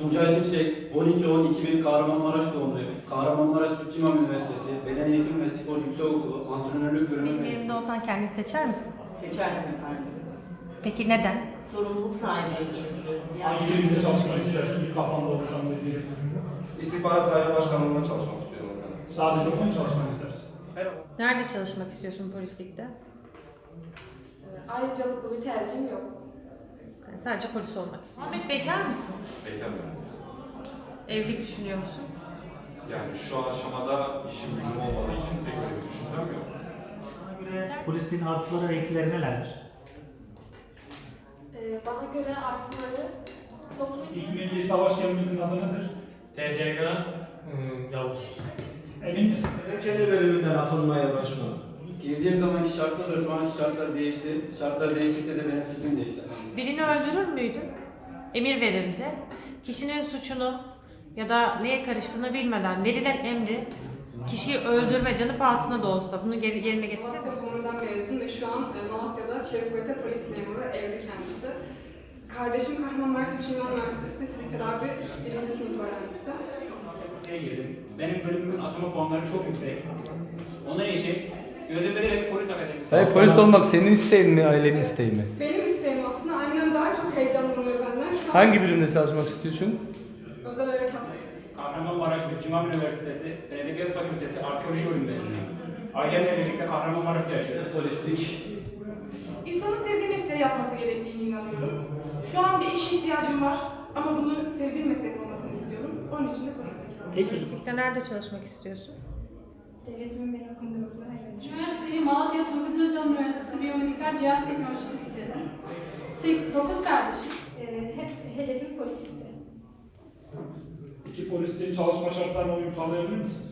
Tuncay Şimşek, 12-10-2000 Kahramanmaraş doğumluyum. Kahramanmaraş Süt İmam Üniversitesi, Beden Eğitimi ve Spor Yüksekokulu, Antrenörlük bölümü Benim mezunuyum. yerimde olsan kendini seçer misin? Seçerdim efendim. Peki neden? Sorumluluk sahibiyim çünkü. Yani Hangi birimde çalışmak istersin? Kafanda oluşan bir birim. İstihbarat Daire Başkanlığı'nda çalışmak istiyorum efendim. Sadece onunla çalışmak istersin. Her Nerede çalışmak istiyorsun polislikte? Ayrıcalıklı bir tercihim yok. Yani sadece polis olmak istiyorsun. Ahmet bekar mısın? Bekarım. Evlilik düşünüyor musun? Yani şu aşamada işim gücüm olmadığı için pek öyle bir düşüncem yok. Polisliğin artıları ve eksileri nelerdir? Ee, bana göre artıları toplum için İlk milli savaş gemimizin adı nedir? TCG ıı, Yavuz. Emin misin? Kendi bölümünden atılmaya başladım. Girdiğim zamanki şartlarla şu anki şartlar değişti. Şartlar değiştikçe de benim fikrim değişti. Birini öldürür müydün? Emir verildi. Kişinin suçunu ya da neye karıştığını bilmeden verilen emri kişiyi öldürme canı pahasına da olsa bunu geri, yerine getirir Malatya mi? Komu'dan mezun ve şu an e, Malatya'da Çevik Kuvvet'te polis memuru, evli kendisi. Kardeşim Kahramanmaraş Üç Ünvan Üniversitesi Fizik Tedavi 1. sınıf öğrencisi. Liseye girdim. Benim bölümümün atama puanları çok yüksek. Ona eşit. Gözümde direkt polis akademisi. Hayır polis olmak senin isteğin mi, ailenin isteği mi? Benim isteğim aslında annem daha çok heyecanlanıyor benden. Şu an Hangi birimde çalışmak istiyorsun? Özel harekat. Kahramanmaraş Cimam Üniversitesi, Edebiyat Fakültesi, Arkeoloji bölümü mezunuyum. Ailemle birlikte Kahramanmaraş'ta yaşıyoruz. Polislik. İnsanın sevdiği mesleği yapması gerektiğini inanıyorum. Şu an bir iş ihtiyacım var ama bunu sevdiğim meslek olmasını istiyorum. Onun için de polislik. Tek çocuk. Polislikte nerede çalışmak istiyorsun? Devletimin beni okunduğu hayal Üniversiteyi Malatya Turgut Özal Üniversitesi Biyomedikal Cihaz Teknolojisi bitirdim. 9 kardeşiz. Ee, hep hedefim polislikti. Peki polisliğin çalışma şartlarına uyum sağlayabilir misin?